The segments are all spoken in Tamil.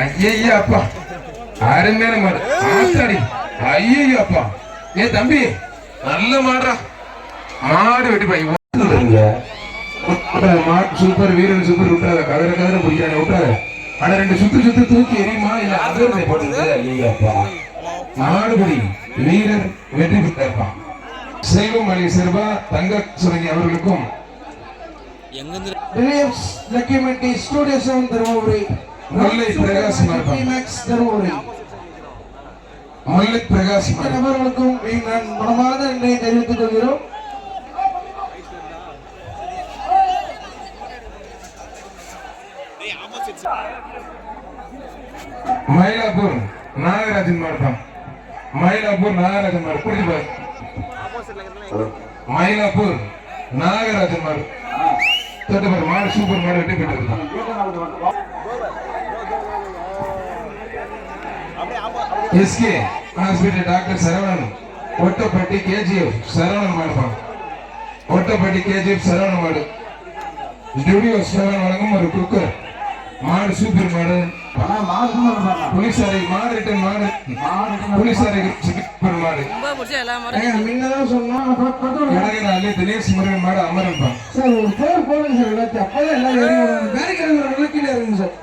ஐயா அப்பா அருமையான மாடு. ஆத்தாடி. ஐயோ அப்பா ஏ தம்பி நல்ல மாடுறா மாடு வெட்டி போய் சூப்பர் வீரன் சூப்பர் விட்டாத. கதற கதற பிடிக்காத விட்டாத. ஆனா ரெண்டு சுத்து சுத்து தூக்கி எரியுமா இல்ல அதிர்ந்து போடுது ஐயோ மாடுபடி வீரர் வெற்றி பெற்றாப்பா. செல்வம் மணி செல்வா தங்க சுரங்கி அவர்களுக்கும் தருமபுரி முல்லை பிரகாஷ் மார்பம் மேக்ஸ் தருமபுரி முல்லை பிரகாஷ் நபர்களுக்கும் நான் மனமார்ந்த நன்றியை தெரிவித்துக் கொள்கிறோம். மயிலாப்பூர் நாகராஜன் மாவட்டம். மயிலாப்பூர் நாகராஜன் பாரு மயிலாப்பூர் நாகராஜன் மாடு தொட்டு பாரு மாடு சூப்பர் மாடு வெட்டி போட்டு SK hospital doctor Saravanan Ottapatti KGF Saravanan மாடுப்பான் Ottapatti KGF Saravanan மாடு. ஸ்டுடியோ சரவணன் வழங்கும் ஒரு குக்கர். மாடு சூப்பர் மாடு. புலிசாரை மாடு ரிட்டன் மாடு புலிசாரை சூப்பர் மாடு முன்னதான் கடகனாலே தினேஷ் முருகன் மாடு அமரன்பான் சார் ஒரு பேர் போடுங்க சார் எல்லாத்தையும் அப்பதான் எல்லாரும் இறங்கி வருவாங்க. பேரிக்கிறவங்க நல்லா கீழே இறங்குங்க சார்?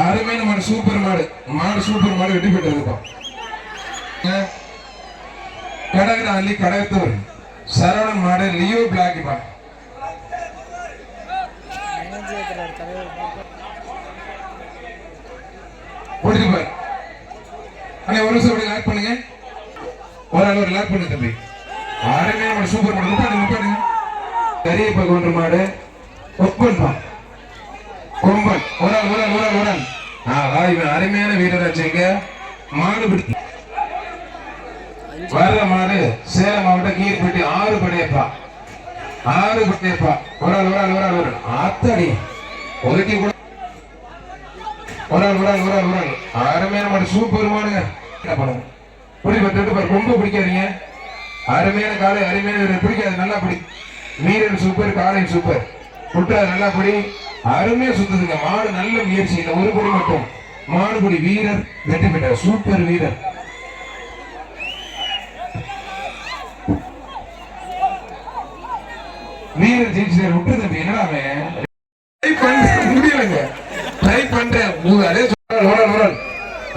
அருமையான மாடு சூப்பர் மாடு. மாடு சூப்பர் மாடு வெட்டி பெற்று இருப்பான் கடகனாலி கடகத்தூர் சரவணன் மாடு லியோ பிளாக் பா ஓடிட்டு பாரு ஒரு நிமிஷம் அப்படி லாக் பண்ணுங்க. ஒரு ஆள் ஒரு லாக் பண்ணு தம்பி. அருமையான மாடு சூப்பர் மாடு. முப்பாடு முப்பாடு கரிய பகவன் மாடு. ஒப்பன் கொம்பன் ஒரு ஆள் ஒரு ஆள் ஒரு ஆள் ஒரு ஆள். ஆஹா இவன் அருமையான வீரராட்சிங்க மாடு பிடி வர்ற மாடு சேலம் மாவட்டம் கீழ்பட்டி ஆறு படையப்பா. ஆறு படையப்பா. ஒரு ஆள் ஒரு ஆள் ஒரு ஆள் ஒரு ஆள். ஆத்தாடி ஒதுக்கி கூட ஒரு ஆள் ஒரு ஆள் ஒரு ஆள் ஒரு ஆள் அருமையான மாட்டு சூப்பர் மாடுங்க என்ன பண்ணுங்க புடி பத்து பாரு ரொம்ப பிடிக்காதீங்க. அருமையான காலை அருமையான பிடிக்காது நல்லா பிடி. வீரன் சூப்பர் காலை சூப்பர். குட்டா நல்லா பிடி. அருமையா சுத்துதுங்க. மாடு நல்ல முயற்சி இந்த ஒரு படி மட்டும். மாடுபடி வீரர் வெற்றி பெற்றார். சூப்பர் வீரர். வீரர் ஜெயிச்சார் விட்டு தம்பி. என்னடா அவன்? முடியலங்க. பண்றேன் அதே சொல்றேன் ஓடல் ஓடல்.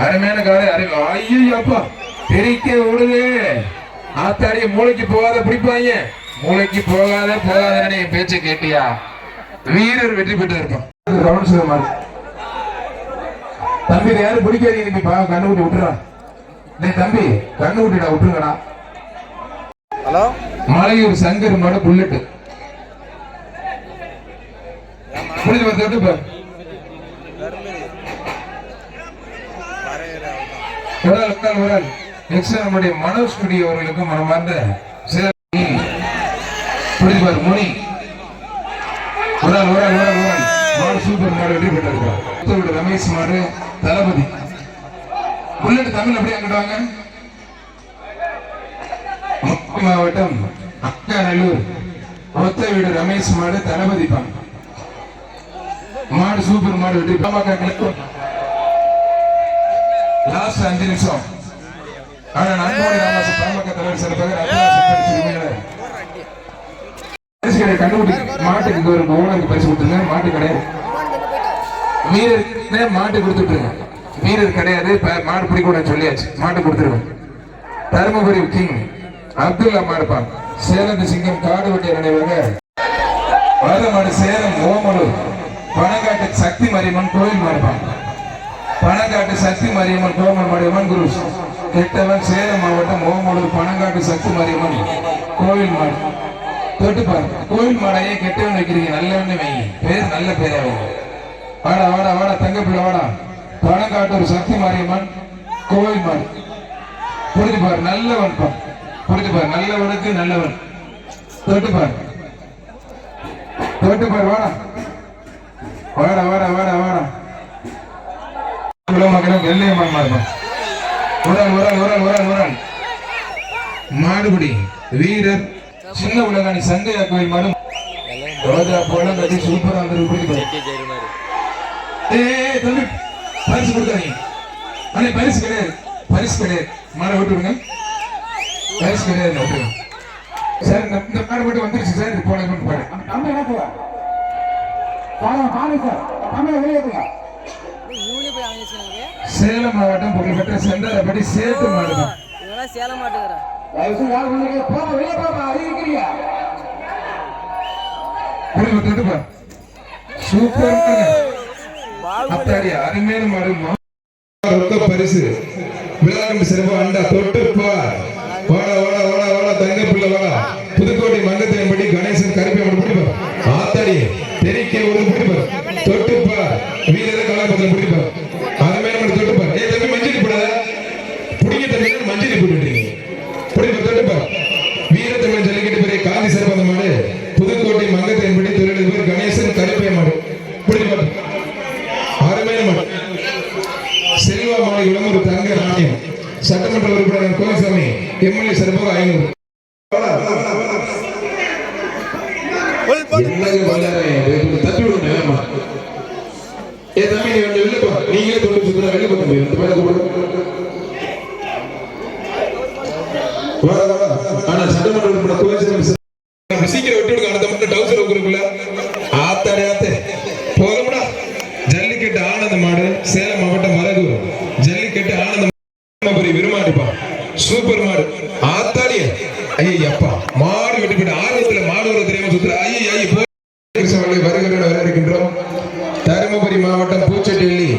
அருமையான காலை அரை ஐயோ அப்பா தெரிக்க விடுது. ஆத்தாடி மூளைக்கு போகாத பிடிப்பாங்க. மூளைக்கு போகாத பேச்ச கேட்டியா? வீரர் வெற்றி பெற்று இருப்பான் மாதிரி தம்பி யாரும் பிடிக்காதீங்க தம்பி பாவம் கண்ணு ஊட்டி விட்டுறான் தம்பி கண்ணு ஊட்டிடா விட்டுருங்கடா. ஹலோ? மலையூர் சங்கர் மாடு புல்லட்டு. புரிஞ்சு பார்த்து விட்டு நம்முடைய மனோஜ் குடி அவர்களுக்கும் மனமார்ந்த சிறப்பு. முனி. மாடு சூப்பர் மாடு வெற்றி ரமேஷ் மாடு தளபதி. புல்லட் தமிழ் அப்படியே அங்கிட்டு மாவட்டம் அக்காநல்லூர். ஒத்த வீடு ரமேஷ் மாடு தளபதி மாடு சூப்பர் மாடு வெற்றி பாமக லாஸ்ட் அஞ்சு நிமிஷம் ஆனா நன்கோடி ராமதாஸ் பாமக தலைவர் சிறப்பாக பரிசு கடை கண்டுபிடி மாட்டுக்கு ஒரு ஓனருக்கு பரிசு கொடுத்துருங்க. மாட்டு கிடையாது வீரர் மாட்டு கொடுத்துட்டுருங்க. வீரர் கிடையாது. மாடு பிடிக்கூடாது சொல்லியாச்சு. மாட்டு கொடுத்துருங்க. தருமபுரி கிங் அப்துல்லா மாடுப்பான் சேலத்து சிங்கம் காடு வெட்டிய நினைவாக வரமாடு சேலம் ஓமலூர் பனங்காட்டு சக்தி மரியம்மன் கோயில் மாடுப்பான் பனங்காட்டு சக்தி மாரியம்மன் கோமல் மாரியம்மன் குரு. கெட்டவன் சேலம் மாவட்டம் ஓமலூர் பணங்காட்டு சக்தி மாரியம்மன் கோவில் மாடு. தொட்டு பாருங்க கோவில் மாடையே கெட்டவன் வைக்கிறீங்க. நல்லவன்னு வைங்க பேர் நல்ல பேரா வைங்க வாடா வாடா வாடா தங்க வாடா. பனங்காட்டூர் சக்தி மாரியம்மன் கோவில் மாடு. புரிஞ்சு பாரு நல்லவன் பா. புரிஞ்சு பாரு நல்லவனுக்கு நல்லவன். தொட்டு பாரு. தொட்டு பாரு வாடா. வாடா வாடா வாடா வாடா. குலமகனம் வெள்ளையம்மன் மாறுபான் உரல் உரல் உரல் உரல் உரல். மாடுபிடி வீரர் சின்ன உலகாணி சங்கையா கோயில் மாடு. ரோஜா போல கட்டி சூப்பரா வந்து ஏய் தம்பி பரிசு கொடுக்காதீங்க. அண்ணே பரிசு கிடையாது. பரிசு கிடையாது. மாடை விட்டு விடுங்க. பரிசு கிடையாது சார் இந்த இந்த மாடு மட்டும் வந்துருச்சு சார். இது போன பாடு. தம்பி என்ன சார் சார் பாருங்க சார். வாங்கிச்சுனாங்க சேலம் மாவட்டம் புகழ்பெற்ற செந்தாரப்படி சேட்டு மாடு தான் இவனா சேல மாட்டேங்கிறான் தயவுசெய்து யார் உள்ளே போங்க வெளியே போங்க அது இருக்கிறீங்க புரியுது தொட்டு பாரு சூப்பர் அத்தாடி அருமையான மாடு பரிசு விழாக்கம் சிறப்பு அண்டா தொட்டு சட்டமன்ற உறுப்பினர் கோவிசாமி எம்எல்ஏ சிறப்பாக ஐநூறு. என்னங்க ஏ தம்பி வெளில நீங்களே தொண்டு சுத்தம் வெளில போ தம்பி. இந்த பையனை கூப்பிடு. ஆனா சட்டமன்ற உறுப்பினர் கோவிசாமி சீக்கிரம் விட்டு விடுங்க அடுத்த மட்டும் டவுசர் உங்களுக்குள்ள ஆத்தாடி ஆத்தே போதும்டா ஜல்லிக்கட்டு ஆனந்த மாடு சேலம் மாவட்டம் மரகூர் ஜல்லிக்கட்டு ஆனந்த மாடு விருமாடிப்பா சூப்பர் மாடு ஆத்தாடி ஐயப்பா மாடு வெட்டி போட்டு ஆர்வத்துல மாடு வர தெரியாம சுத்துற ஐய ஐய போ கிருஷ்ணவர்களை வருகிறோட வர இருக்கின்றோம் தருமபுரி மாவட்டம் பூச்செட்டிவெள்ளி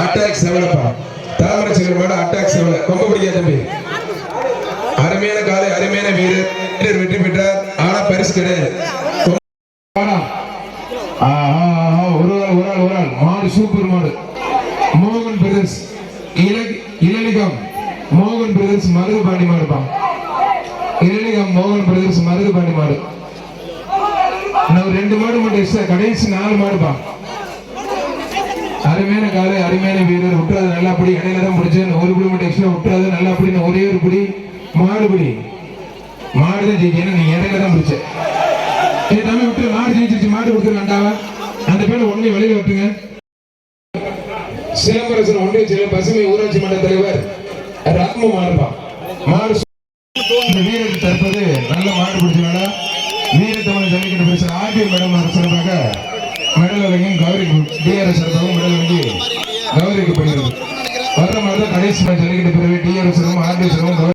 அட்டாக் செவலப்பா தாமரை செல்வர் மாடு அட்டாக் செவல ரொம்ப பிடிக்காத தம்பி. அருமையான காலை அருமையான வீரர். வெற்றி பெற்றார். ஆனா பரிசு கிடையாது. ஒரு ஆள் ஒரு ஆள் ஒரு ஆள். மாடு சூப்பர் மாடு. மோகன் பிரதர்ஸ் இளநிகம். மோகன் பிரதர்ஸ் மருது பாண்டி மாடுப்பான் இளநிகம் மோகன் பிரதர்ஸ் மருது பாண்டி மாடு. இன்னும் ரெண்டு மாடு மட்டும் கடைசி நாலு மாடுப்பான் அருமையான காலை அருமையான வீரர் விட்டுறது நல்லா அப்படி இடையில தான் பிடிச்சு ஒரு புடி மட்டும் எக்ஸ்ட்ரா விட்டுறது நல்லா பிடின்னு ஒரே ஒரு பிடி மாடு பிடி. மாடு தான் ஜெயிக்கணும் நீ இடையில தான் பிடிச்ச ஏ தம்பி விட்டு மாடு ஜெயிச்சிருச்சு. மாடு கொடுத்துருக்காண்டாவா அந்த பேர் ஒண்ணு வெளியில விட்டுங்க சிலம்பரசன் ஒன்றிய செயலர் பசுமை ஊராட்சி மன்ற தலைவர் ரத்ம மாடுப்பா மாடு வீரர் இந்த தற்போது நல்ல மாடு பிடிச்சனால மாதிரி தான் கடைசி மேட்ச் ஜல்லிக்கட்டு பிறகு டிஆர்எஸ் சிறப்பும் ஆர்பிஎம் சிறப்பும்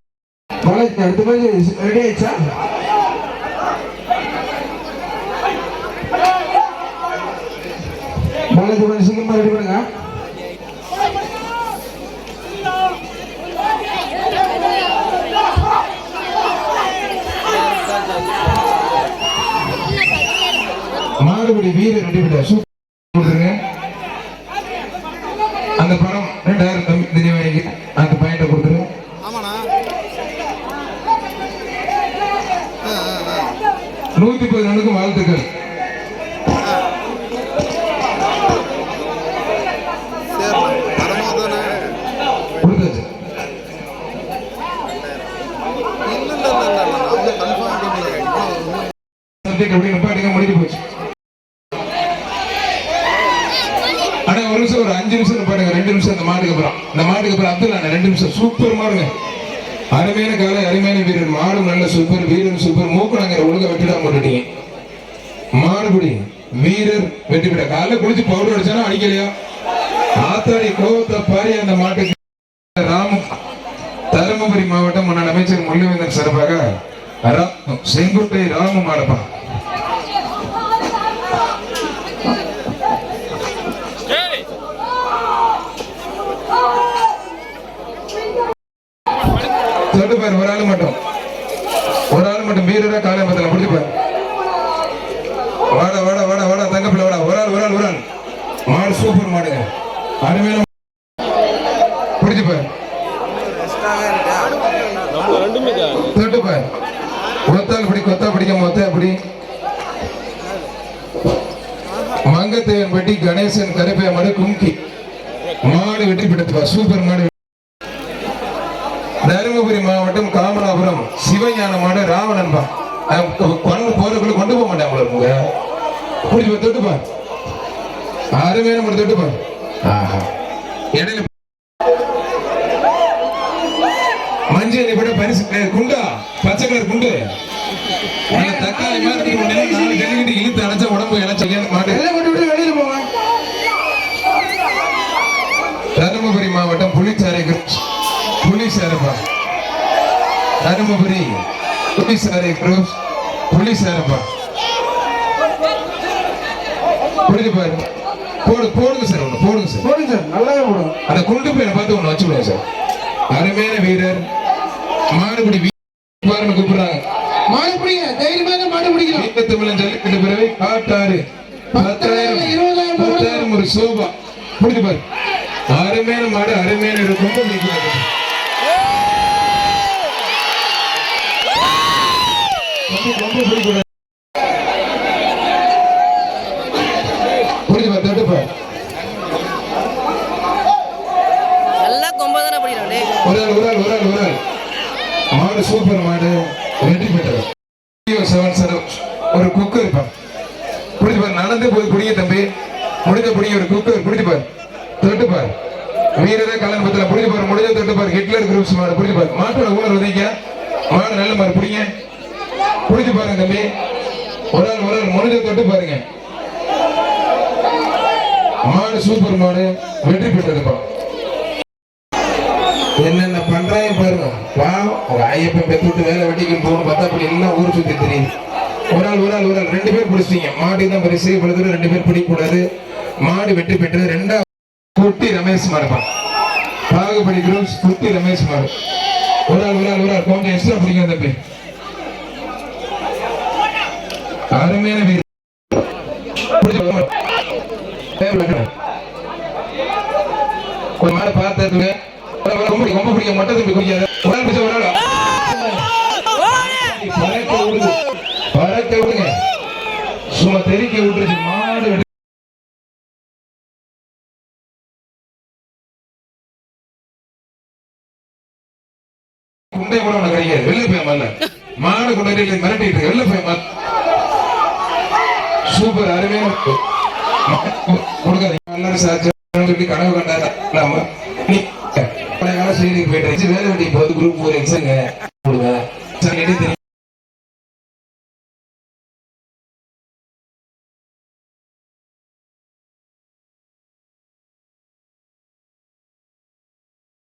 காலேஜ் அடுத்த மாதிரி ரெடி ஆயிடுச்சா? காலேஜ் கொஞ்சம் சீக்கிரமா ரெடி பண்ணுங்க. மாறுபடி வீரர் ரெடி பண்ண சூப்பர் கொடுத்துருங்க அந்த படம் ரெண்டாயிரம் தம்பி தினவாணிக்கு அந்த பையன்கிட்ட கொடுத்துரு ஆமாண்ணா நூத்தி பதினொன்றுக்கும் வாழ்த்துக்கள் சரிண்ணா தரமாக தானே கொடுத்தாச்சு இல்லை இல்லை இல்லை இல்லை நான் வந்து கன்ஃபார்ம் அடிக்கல சப்ஜெக்ட் அப்படி நிப்பாட்டிங்க முடிஞ்சு போச்சு. அண்ணா ஒரு நிமிஷம் ஒரு அஞ்சு நிமிஷம் பாருங்க ரெண்டு நிமிஷம் இந்த மாட்டுக்கு அப்புறம். இந்த மாட்டுக்கு அப்புறம் அப்துல்லா ரெண்டு நிமிஷம். சூப்பர் மாடுங்க. அருமையான காலை அருமையான வீரர் மாடும் நல்ல சூப்பர் வீரன் சூப்பர் மூக்கணங்கிற ஒழுங்க வெட்டிடாம போட்டுட்டீங்க மாடுபடி வீரர் வெட்டி விட காலைல குளிச்சு பவுடர் அடிச்சானா அடிக்கலையா? ஆத்தாடி கோபத்தை பாரி அந்த மாட்டுக்கு. ராம தருமபுரி மாவட்டம் முன்னாள் அமைச்சர் முள்ளிவேந்தன் சிறப்பாக ரா- செங்குட்டை ராம மாடப்பா தொட்டு பாரு ஒரு ஆள் மட்டும் ஒரு ஆள் மட்டும் வீரரா காலை பத்தல பிடிச்சு பாரு வாடா வாடா வாடா வாடா தங்கப்பிள்ள வாடா ஒரு ஆள் ஒரு ஆள் ஒரு ஆள் மாடு சூப்பர் மாடுங்க அருமையான பிடிச்சு பாரு தொட்டு பாரு கொத்தால் பிடி கொத்தா பிடிக்க மொத்த அப்படி மங்கத்தேவன் பட்டி கணேசன் கருப்பைய மாடு கும்கி. மாடு வெற்றி பெற்றப்பா சூப்பர் மாடு தருமபுரி மாவட்டம் காமராபுரம் சிவஞான மாடு ராவணன்பா. கொண்டு போறதுக்குள்ள கொண்டு போக மாட்டேன் உங்களுக்கு புடிச்சு தொட்டுப்பா அருமையான மட்டும் தொட்டுப்பா ஆஹா. இடையில மஞ்சள் விட பரிசு குண்டா பச்சை கலர் குண்டு. புலிசாரை குரூப்ஸ் புலிசாரப்பா புரிஞ்சு பாரு. போடு போடுங்க சார் ஒண்ணு போடுங்க சார். போடுங்க சார் நல்லாவே போடுங்க அந்த குண்டு பையனை பார்த்து ஒண்ணு வச்சுக்கோங்க சார். அருமையான வீரர். மாடுபிடி வீரர்னு கூப்பிடுறாங்க. மாடு பிடிங்க தைரியமாக மாடு பிடிக்கலாம் வீர தமிழன் ஜல்லிக்கட்டு பிறவை காட்டாறு. பத்தாயிரம் இருபதாயிரம் பத்தாயிரம் ஒரு சோபா. புரிஞ்சு பாரு. அருமையான மாடு அருமையான இருக்கும் மாடு சூப்பர் மாடு வெற்றி பெற்றது செவன் சார் ஒரு குக்கர் இருப்பான். புடிச்சு பாரு நடந்து போய் குடிங்க தம்பி. முடிஞ்ச புடிங்க ஒரு குக்கர் புடிச்சு பாரு தொட்டு பாரு வீரரே கலன் பத்தில புடிச்சு பாரு முடிஞ்ச தொட்டு பாரு ஹிட்லர் குரூப்ஸ் மாடு புடிச்சு பாரு மாட்டோட ஊழல் உதைக்க மாடு நல்ல மாடு புடிங்க. குடிச்சு பாருங்க தம்பி. ஒரு ஆள் ஒரு ஆள் முடிஞ்ச தொட்டு பாருங்க. மாடு சூப்பர் மாடு. வெற்றி பெற்றதுப்பா. என்னென்ன பண்றாங்க பாருங்க. வா ஒரு ஐயப்பன் பெத்துட்டு வேலை வெட்டிக்கு போகணும் பார்த்தா அப்படி எல்லாம் ஊர் சுத்தி தெரியுது. ஒரு ஆள் ஒரு ஆள் ஒரு ஆள். ரெண்டு பேர் பிடிச்சிட்டீங்க. மாடு தான் பரிசு இவ்வளவு ரெண்டு பேர் பிடிக்கூடாது. மாடு வெற்றி பெற்றது. ரெண்டா குட்டி ரமேஷ் மாடுப்பா. பாகுபடி குரூப்ஸ் குட்டி ரமேஷ் மாடு. ஒரு ஆள் ஒரு ஆள் ஒரு ஆள். கொஞ்சம் எக்ஸ்ட்ரா பிடிக்கும் தம்பி. அருமையான வீரர். மாடு ரொம்ப பிடிக்கும். மொட்டை தம்பி குடிக்காத. பிடிச்ச பறக்க விடுங்க. பறக்க விடுங்க. சும்மா தெறிக்க விட்டுருச்சு. மாடு குண்டை கூட உனக்கு கிடைக்காது. வெளில போய் மாடு கொண்டு மிரட்டிட்டு இருக்கு. வெளில போய் சூப்பர் அருமையா இருக்கு. கொடுக்காதீங்க. சொல்லி கனவு கண்டாரு. நாம நீ பழைய போயிட்டு வேலை வெட்டி போது குரூப் ஃபோர் எக்ஸாங்க கொடுங்க.